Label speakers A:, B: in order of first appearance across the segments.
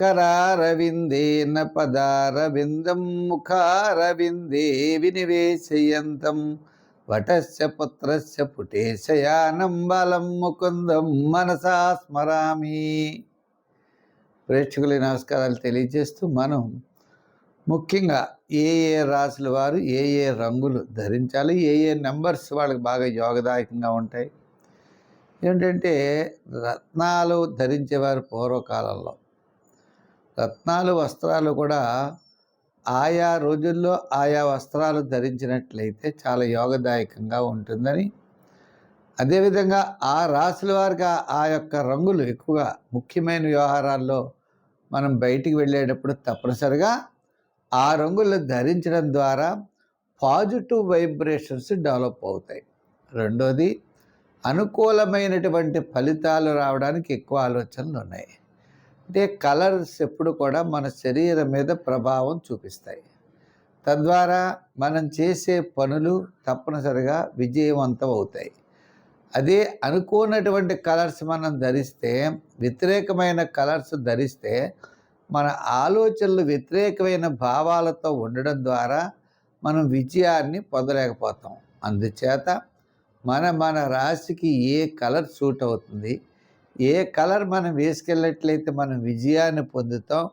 A: కరారవిందేన పదారవిందం ముఖారవిందే వినివేశయంతం. వటస్య పుత్రస్య పుటేశయానం బలం ముకుందం మనసా స్మరామి. ప్రేక్షకుల నమస్కారాలు తెలియజేస్తూ మనం ముఖ్యంగా ఏ ఏ రాసుల వారు ఏ ఏ రంగులు ధరించాలి ఏ ఏ నెంబర్స్ వాళ్ళకి బాగా యోగదాయకంగా ఉంటాయి. ఏంటంటే రత్నాలు ధరించేవారు పూర్వకాలంలో. రత్నాలు వస్త్రాలు కూడా ఆయా రోజుల్లో ఆయా వస్త్రాలు ధరించినట్లయితే చాలా యోగదాయకంగా ఉంటుందని. అదేవిధంగా ఆ రాసుల వారికి ఆ- ఆ యొక్క రంగులు ఎక్కువగా ముఖ్యమైన వ్యవహారాల్లో మనం బయటికి వెళ్ళేటప్పుడు తప్పనిసరిగా ఆ రంగులు ధరించడం ద్వారా పాజిటివ్ వైబ్రేషన్స్ డెవలప్ అవుతాయి. రెండోది అనుకూలమైనటువంటి ఫలితాలు రావడానికి ఎక్కువ ఆలోచనలు ఉన్నాయి. అంటే కలర్స్ ఎప్పుడు కూడా మన శరీరం మీద ప్రభావం చూపిస్తాయి. తద్వారా మనం చేసే పనులు తప్పనిసరిగా విజయవంతం అవుతాయి. అదే అనుకోనటువంటి కలర్స్ మనం ధరిస్తే వ్యతిరేకమైన కలర్స్ ధరిస్తే మన ఆలోచనలు వ్యతిరేకమైన భావాలతో ఉండడం ద్వారా మనం విజయాన్ని పొందలేకపోతాం. అందుచేత మన మన రాశికి ఏ కలర్ సూట్ అవుతుంది ఏ కలర్ మనం వేసుకెళ్ళట్లయితే మనం విజయాన్ని పొందుతాం.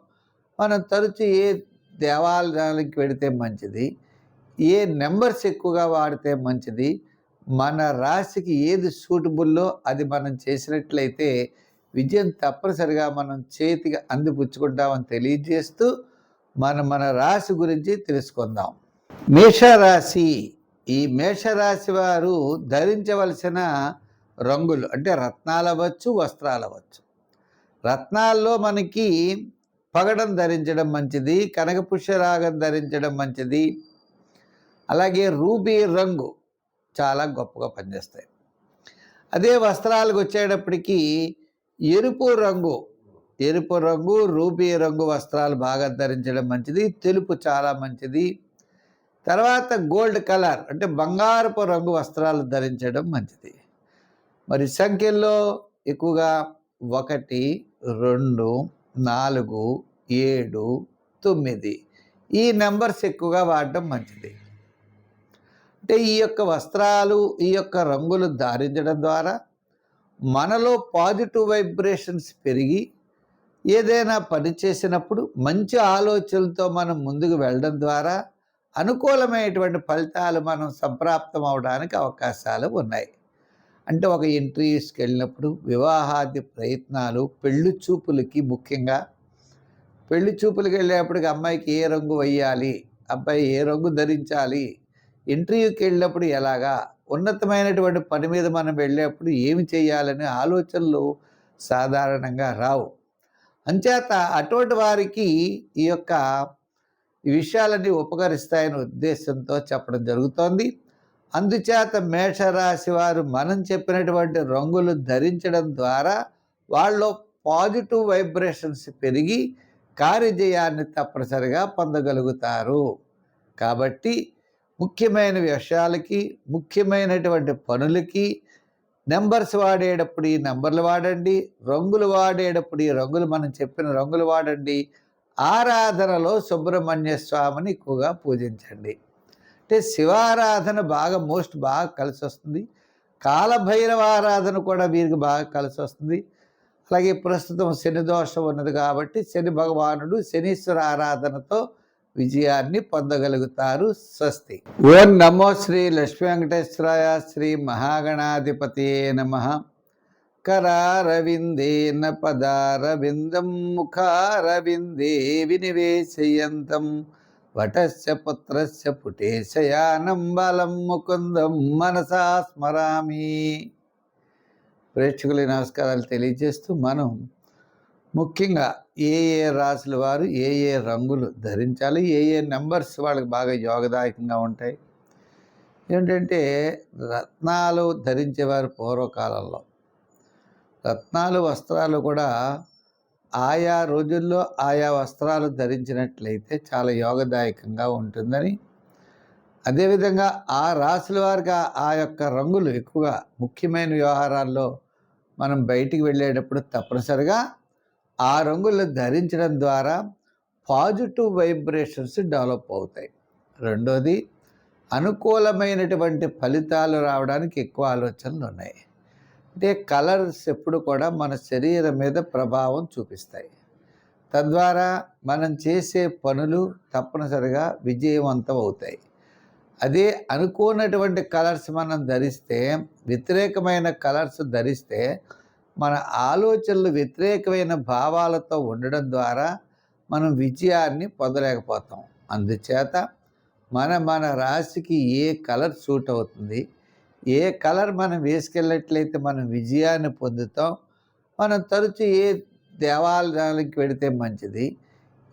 A: మనం తరచు ఏ దేవాలయానికి పెడితే మంచిది ఏ నెంబర్స్ ఎక్కువగా వాడితే మంచిది మన రాశికి ఏది సూటబుల్లో అది మనం చేసినట్లయితే విజయం తప్పనిసరిగా మనం చేతికి అందిపుచ్చుకుంటామని తెలియజేస్తూ మనం మన రాశి గురించి తెలుసుకుందాం. మేషరాశి ఈ మేషరాశి వారు ధరించవలసిన రంగులు అంటే రత్నాలు అవ్వచ్చు వస్త్రాలు అవ్వచ్చు. రత్నాల్లో మనకి పగడం ధరించడం మంచిది కనకపుష్యరాగం ధరించడం మంచిది. అలాగే రూబీ రంగు చాలా గొప్పగా పనిచేస్తాయి. అదే వస్త్రాలకు వచ్చేటప్పటికి ఎరుపు రంగు ఎరుపు రంగు రూబీ రంగు వస్త్రాలు బాగా ధరించడం మంచిది తెలుపు చాలా మంచిది. తర్వాత గోల్డ్ కలర్ అంటే బంగారపు రంగు వస్త్రాలు ధరించడం మంచిది. మరి సంఖ్యల్లో ఎక్కువగా ఒకటి రెండు నాలుగు ఏడు తొమ్మిది. ఈ నెంబర్స్ ఎక్కువగా వాడడం మంచిది. అంటే ఈ యొక్క వస్త్రాలు ఈ యొక్క రంగులు ధరించడం ద్వారా మనలో పాజిటివ్ వైబ్రేషన్స్ పెరిగి ఏదైనా పని చేసినప్పుడు మంచి ఆలోచనలతో మనం ముందుకు వెళ్ళడం ద్వారా అనుకూలమైనటువంటి ఫలితాలు మనం సంప్రాప్తం అవడానికి అవకాశాలు ఉన్నాయి. అంటే ఒక ఇంటర్వ్యూస్కి వెళ్ళినప్పుడు వివాహాది ప్రయత్నాలు పెళ్ళి చూపులకి ముఖ్యంగా. పెళ్ళి చూపులకి వెళ్ళేప్పటికి అమ్మాయికి ఏ రంగు వేయాలి అబ్బాయి ఏ రంగు ధరించాలి? ఇంటర్వ్యూకి వెళ్ళినప్పుడు ఎలాగా? ఉన్నతమైనటువంటి పని మీద మనం వెళ్ళేప్పుడు ఏమి చేయాలనే ఆలోచనలు సాధారణంగా రావు. అంచేత అటువంటి వారికి ఈ యొక్క విషయాలన్నీ ఉపకరిస్తాయనే ఉద్దేశంతో చెప్పడం జరుగుతోంది. అందుచేత మేషరాశి వారు మనం చెప్పినటువంటి రంగులు ధరించడం ద్వారా వాళ్ళు పాజిటివ్ వైబ్రేషన్స్ పెరిగి కార్యజయాన్ని తప్పనిసరిగా పొందగలుగుతారు. కాబట్టి ముఖ్యమైన విషయాలకి ముఖ్యమైనటువంటి పనులకి నెంబర్స్ వాడేటప్పుడు ఈ నెంబర్లు వాడండి రంగులు వాడేటప్పుడు ఈ రంగులు మనం చెప్పిన రంగులు వాడండి ఆరాధనలో సుబ్రహ్మణ్య స్వామిని ఎక్కువగా పూజించండి. అంటే శివారాధన బాగా మోస్ట్ బాగా కలిసి వస్తుంది. కాలభైరవ ఆరాధన కూడా వీరికి బాగా కలిసి వస్తుంది. అలాగే ప్రస్తుతం శని దోషం ఉన్నది కాబట్టి శని భగవానుడు శనీశ్వర ఆరాధనతో విజయాన్ని పొందగలుగుతారు స్వస్తి. ఓం నమో శ్రీ లక్ష్మీ వెంకటేశ్వరాయ శ్రీ మహాగణాధిపతి నమ. కరారవిందేన పదారవిందం ముఖారవిందే వినివేశయంతం. వటస్య పుత్రస్య పుటేశయానం బలం ముకుందం మనసా స్మరామి. ప్రేక్షకుల నమస్కారాలు తెలియజేస్తూ మనం ముఖ్యంగా ఏ ఏ రాసుల వారు ఏ ఏ రంగులు ధరించాలి ఏ ఏ నెంబర్స్ వాళ్ళకి బాగా యోగదాయకంగా ఉంటాయి. ఏంటంటే రత్నాలు ధరించేవారు పూర్వకాలంలో. రత్నాలు వస్త్రాలు కూడా ఆయా రోజుల్లో ఆయా వస్త్రాలు ధరించినట్లయితే చాలా యోగదాయకంగా ఉంటుందని. అదేవిధంగా ఆ రాసుల వారికి ఆ- ఆ యొక్క రంగులు ఎక్కువగా ముఖ్యమైన వ్యవహారాల్లో మనం బయటికి వెళ్ళేటప్పుడు తప్పనిసరిగా ఆ రంగులు ధరించడం ద్వారా పాజిటివ్ వైబ్రేషన్స్ డెవలప్ అవుతాయి. రెండోది అనుకూలమైనటువంటి ఫలితాలు రావడానికి ఎక్కువ ఆలోచనలు ఉన్నాయి. అంటే కలర్స్ ఎప్పుడు కూడా మన శరీరం మీద ప్రభావం చూపిస్తాయి. తద్వారా మనం చేసే పనులు తప్పనిసరిగా విజయవంతం అవుతాయి. అదే అనుకోనటువంటి కలర్స్ మనం ధరిస్తే వ్యతిరేకమైన కలర్స్ ధరిస్తే మన ఆలోచనలు వ్యతిరేకమైన భావాలతో ఉండడం ద్వారా మనం విజయాన్ని పొందలేకపోతాం. అందుచేత మన మన రాశికి ఏ కలర్ సూట్ అవుతుంది ఏ కలర్ మనం వేసుకెళ్ళట్లయితే మనం విజయాన్ని పొందుతాం మనం తరచు ఏ దేవాలయానికి పెడితే మంచిది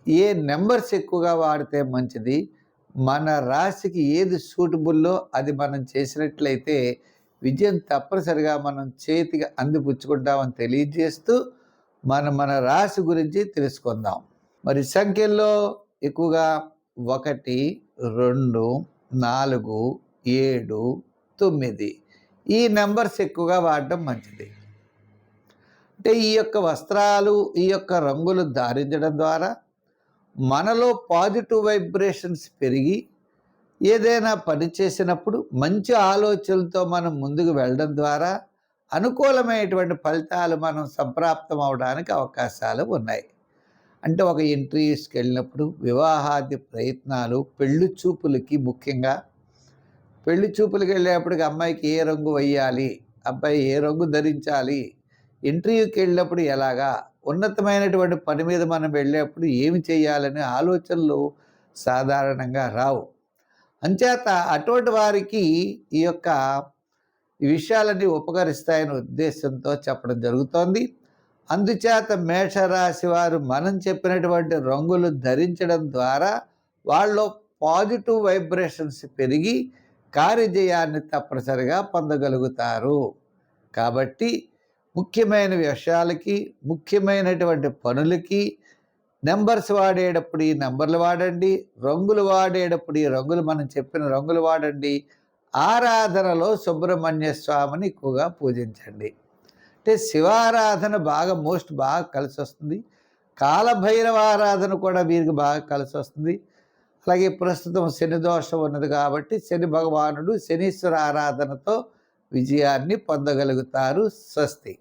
A: ఏ నెంబర్స్ ఎక్కువగా వాడితే మంచిది మన రాశికి ఏది సూటబుల్లో అది మనం చేసినట్లయితే విజయం తప్పనిసరిగా మనం చేతికి అందిపుచ్చుకుంటామని తెలియజేస్తూ మనం మన రాశి గురించి తెలుసుకుందాం. మరి సంఖ్యల్లో ఎక్కువగా ఒకటి రెండు నాలుగు ఏడు తొమ్మిది ఈ నెంబర్స్ ఎక్కువగా వాడటం మంచిది. అంటే ఈ యొక్క వస్త్రాలు ఈ యొక్క రంగులు ధారించడం ద్వారా మనలో పాజిటివ్ వైబ్రేషన్స్ పెరిగి ఏదైనా పని చేసినప్పుడు మంచి ఆలోచనలతో మనం ముందుకు వెళ్ళడం ద్వారా అనుకూలమైనటువంటి ఫలితాలు మనం సంప్రాప్తం అవడానికి అవకాశాలు ఉన్నాయి. అంటే ఒక ఇంటర్వ్యూస్కి వెళ్ళినప్పుడు వివాహాది ప్రయత్నాలు పెళ్ళి చూపులకి ముఖ్యంగా పెళ్ళి చూపులకు వెళ్ళేప్పటికి అమ్మాయికి ఏ రంగు వేయాలి అబ్బాయి ఏ రంగు ధరించాలి? ఇంటర్వ్యూకి వెళ్ళినప్పుడు ఎలాగా? ఉన్నతమైనటువంటి పని మీద మనం వెళ్ళేప్పుడు ఏమి చేయాలనే ఆలోచనలు సాధారణంగా రావు. అంచేత అటువంటి వారికి ఈ యొక్క విషయాలన్నీ ఉపకరిస్తాయనే ఉద్దేశంతో చెప్పడం జరుగుతోంది. అందుచేత మేషరాశి వారు మనం చెప్పినటువంటి రంగులు ధరించడం ద్వారా వాళ్ళలో పాజిటివ్ వైబ్రేషన్స్ పెరిగి కార్యజయాన్ని తప్పనిసరిగా పొందగలుగుతారు. కాబట్టి ముఖ్యమైన విషయాలకి ముఖ్యమైనటువంటి పనులకి నెంబర్స్ వాడేటప్పుడు ఈ నెంబర్లు వాడండి రంగులు వాడేటప్పుడు ఈ రంగులు మనం చెప్పిన రంగులు వాడండి ఆరాధనలో సుబ్రహ్మణ్య స్వామిని ఎక్కువగా పూజించండి. అంటే శివారాధన బాగా మోస్ట్ బాగా కలిసి వస్తుంది కాలభైరవ ఆరాధన కూడా వీరికి బాగా కలిసి వస్తుంది అలాగే ప్రస్తుతం శని దోషం ఉన్నది కాబట్టి శని భగవానుడు శనీశ్వర ఆరాధనతో విజయాన్ని పొందగలుగుతారు స్వస్తి.